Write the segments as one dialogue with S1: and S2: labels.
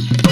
S1: Thank you.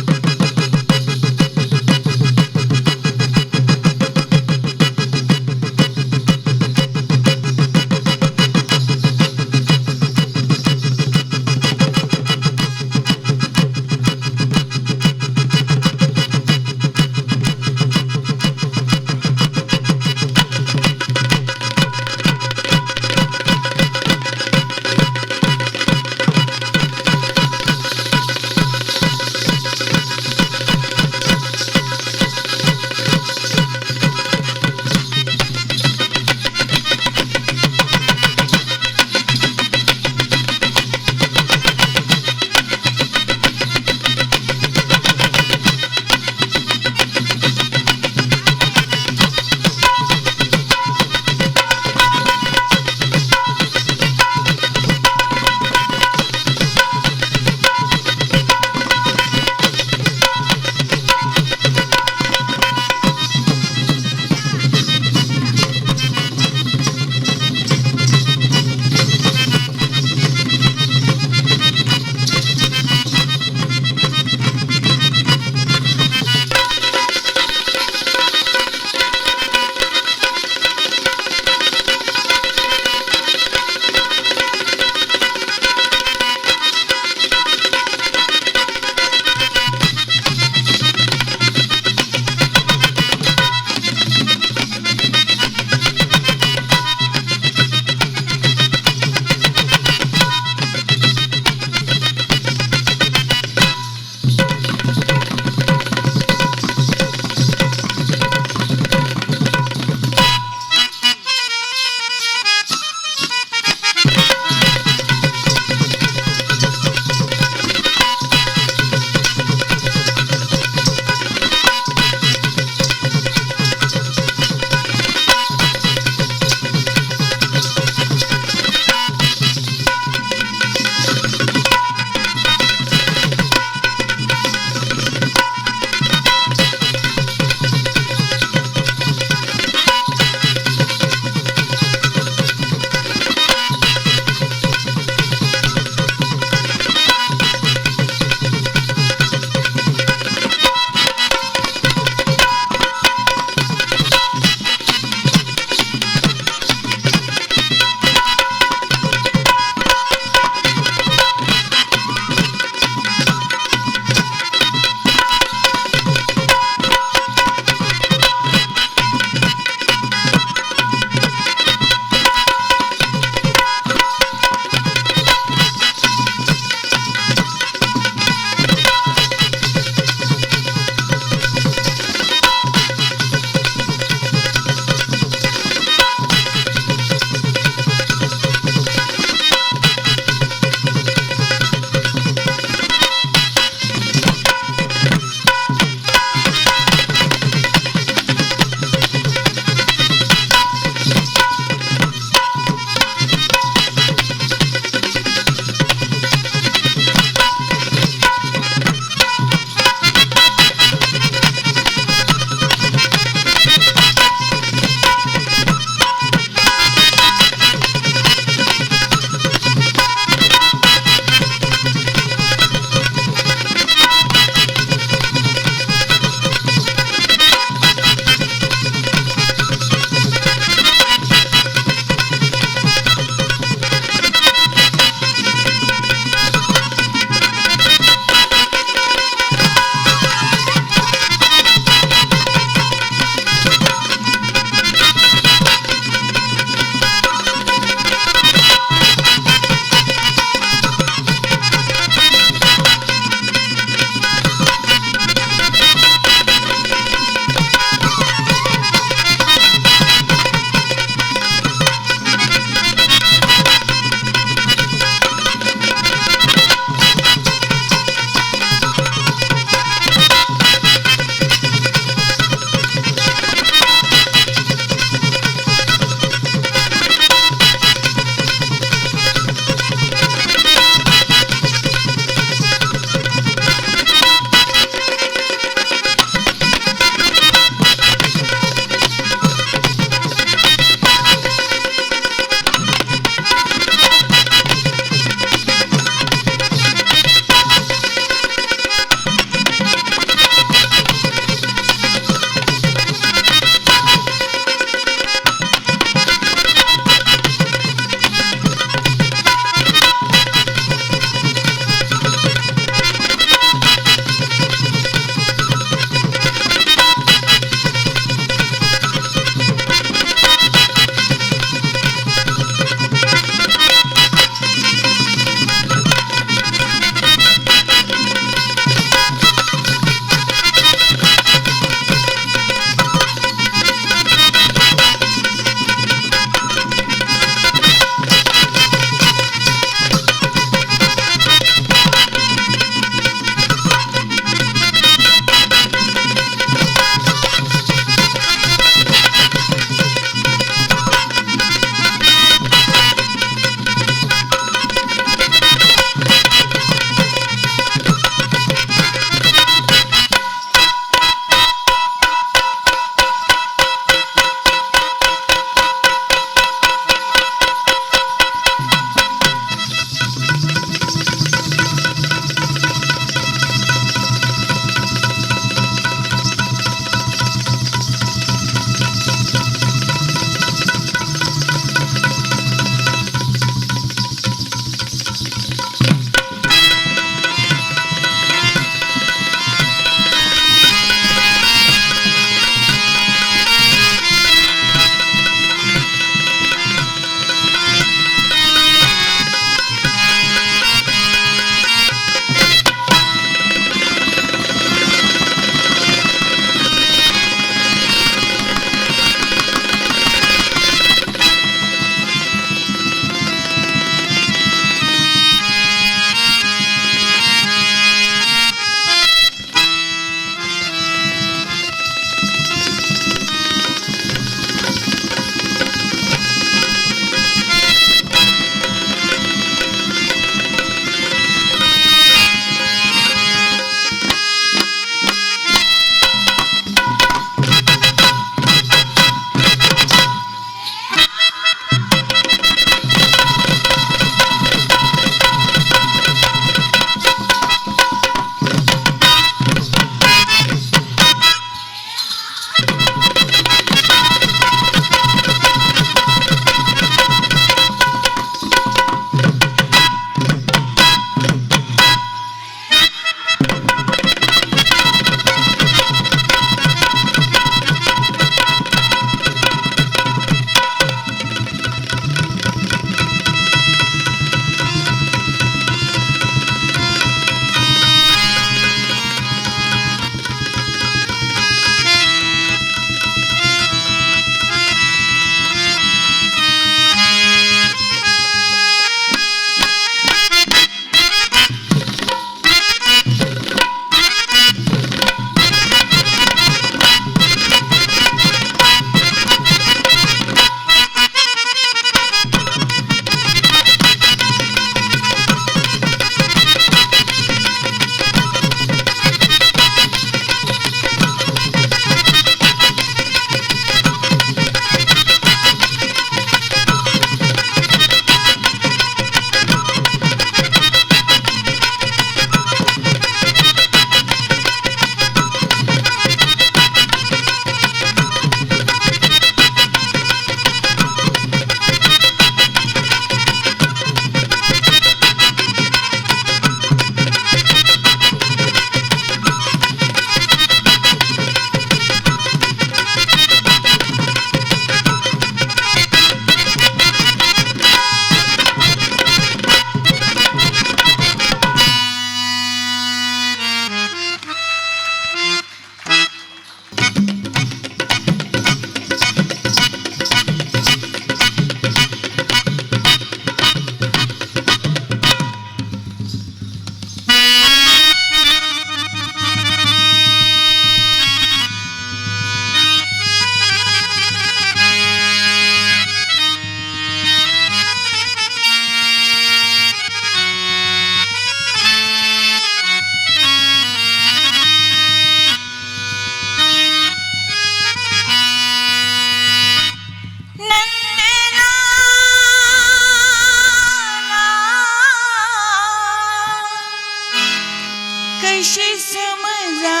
S1: कशी समजा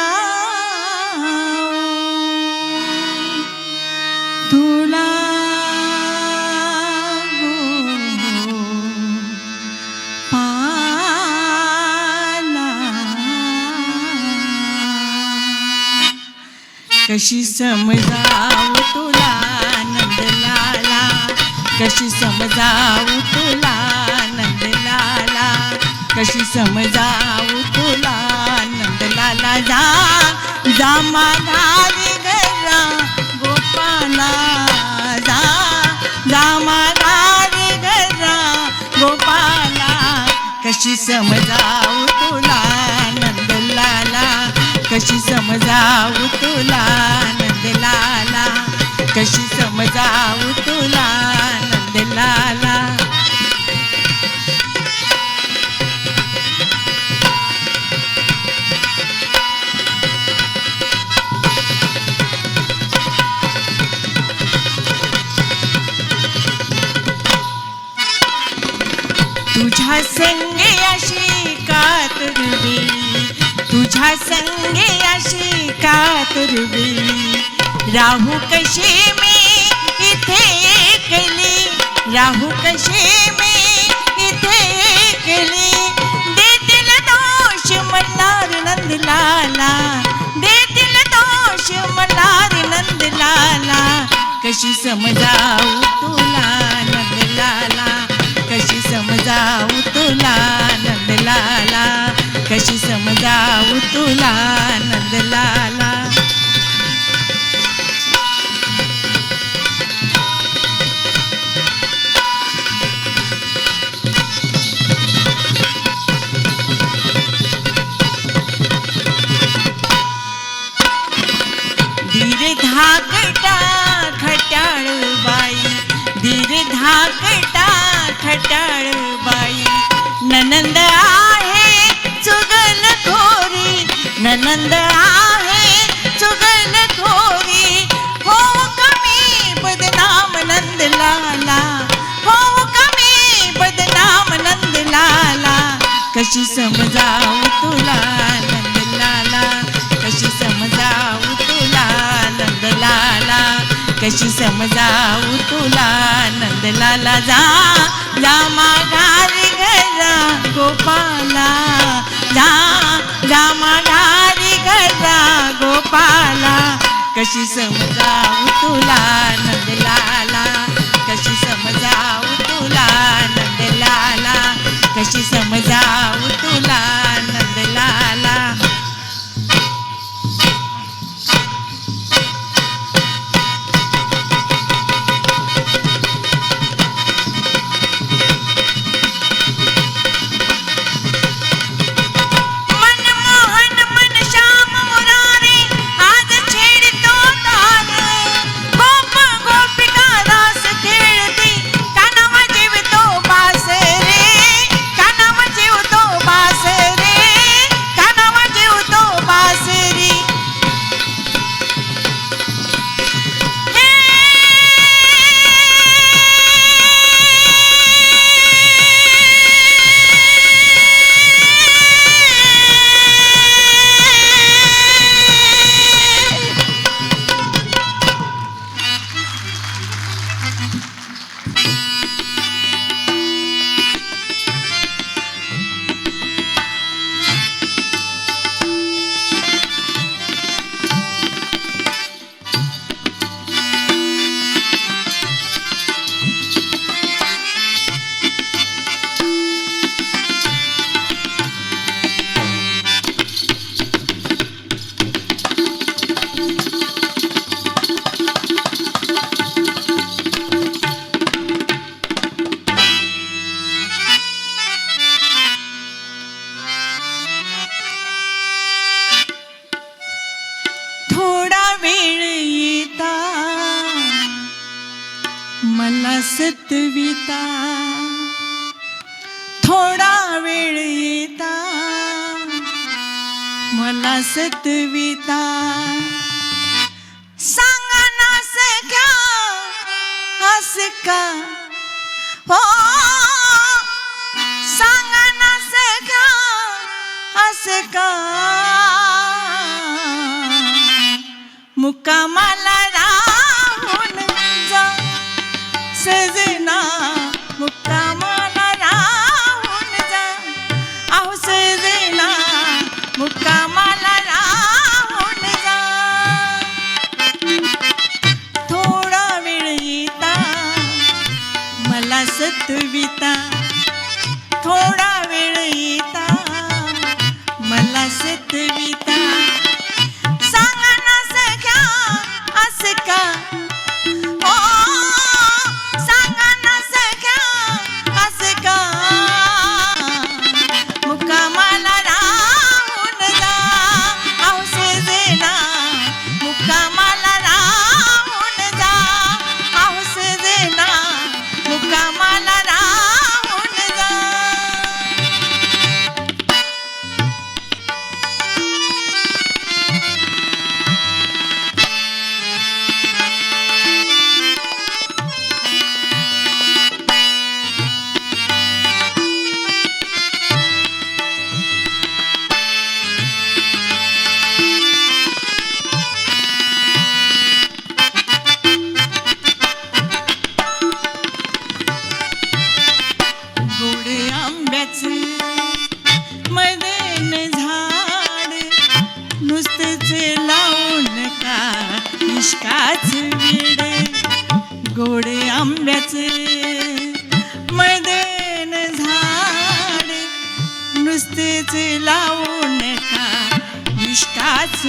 S1: तुला कशी समजाव तुला? कशी समजावू तुला नंदलाला? कशी समजावू तुला नंदलाला? जा जा माझा गरा गोपाला. जा जा माझा गरा गोपाला. कशी समजावू तुला नंदलाला? कशी समजावू तुला नंदलाला? कशी समजावू तुला तुझ्या संगे अशी का तुरवी? राहू कशी मी इथे केली राहू कशी मी इथे केली देतील दोष मल्हार नंदलाला देतील दोष मल्हार नंदलाला. कशी समजावू तुला? समजावू नंद आहे चुगल खोरी. हो कमी बदनाम नंदलाला हो कमी बदनाम नंदलाला कशी समजाव तुला नंदलाला कशी समजाव तुला नंदलाला कशी समजाव तुला नंदलाला जा जा माघारी घरा गोपाला. जा जा माघारी गोपाला. कशी समजावू तुला नंदलाला? कशी समजाव तुला नंदलाला? कशी समजाव ka ho sangana se ka hase ka mukamal हात लावू नका इष्टाच विडे गोडे आंब्याचे मैदेन झाड नुसतेच लावू नका इष्टाच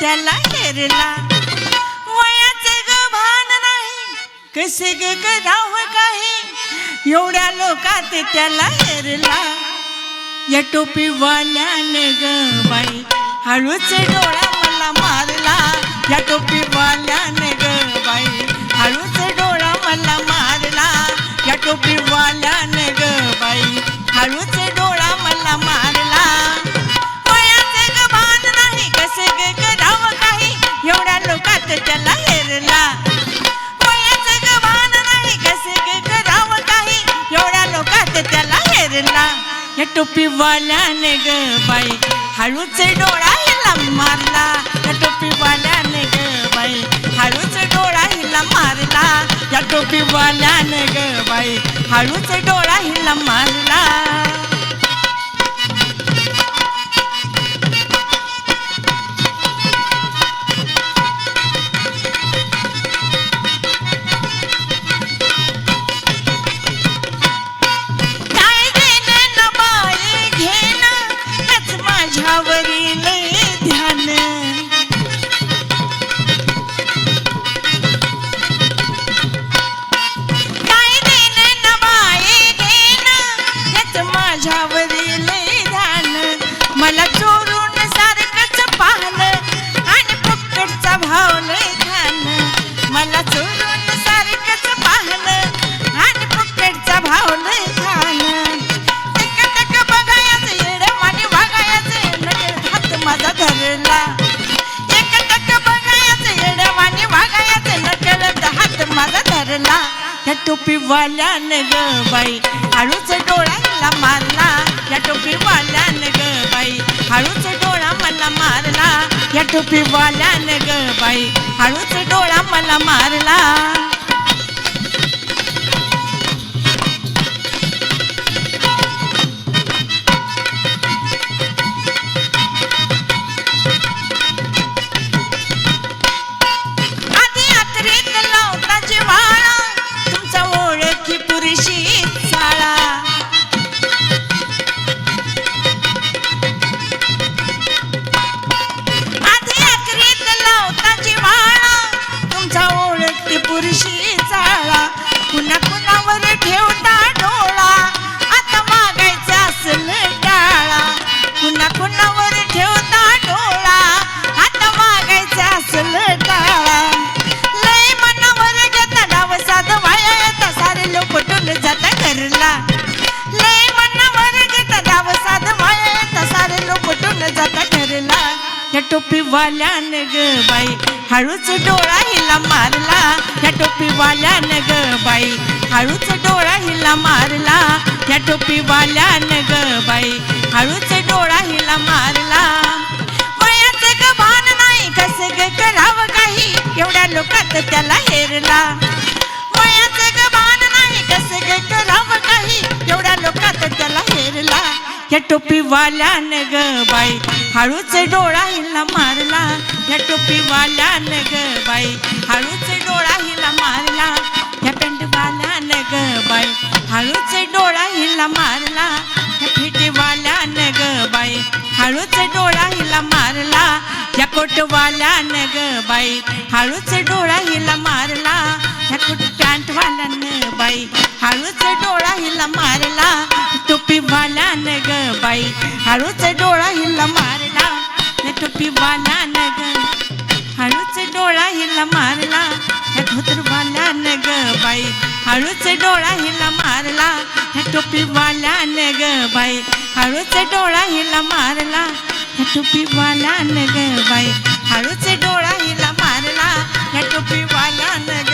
S1: त्याला हेरला. वयाचे ग भान नाही कसे ग करावं काही. एवढ्या लोकात त्याला हेरला. या टोपीवाल्याने ग बाई हळूच डोळा मला मारला. या टोपीवाल्याने ग बाई हळूच डोळा मला मारला. या टोपीवाल्याने ग बाई त्याला हेरला. वयाचे ग भान नाही कसे ग करावं काही. एवढ्या लोकात त्याला हेरला. या टोपीवाल्याने ग बाई हळूच डोळा हिला मारला. या टोपीवाल्याने ग बाई हळूच डोळा हिला मारला. या टोपीवाल्याने ग बाई हळूच डोळा हिला मारला. या टोपीवाल्याने डोळा हिला मारला. या टोपीवाल्याने ग बाई. हळूच डोळा हिला मारला. या टोपीवाल्याने ग बाई. हळूच डोळा हिला मारला. वयाचं ग भान नाही. कसं ग करावं काही? एवढ्या लोकात त्याला हेरला. कसे ग करावं काही. एवढ्या लोकात त्याला हेरला. या न ग बाई हळूच डोळा हिला मारला. या न ग बाई हळूच डोळा हिला मारला. या न ग बाई हळूच डोळा हिला मारला. या न ग बाई हळूच डोळा हिला मारला. या न ग बाई हळूच डोळा हिला मारला. या कुट पॅन्टवाल्यानं बाई. हळूच डोळा हिला मारला. टोपी न ग बाई. हळूच डोळा हिला मारला. टोपी न ग. हळूच डोळा हिला मारला. धोतर न ग बाई. हळूच डोळा हिला मारला. टोपी न ग बाई. हळूच डोळा हिला मारला. टोपी न ग बाई. हळूच डोळा हिला मारला. टोपी वालान ग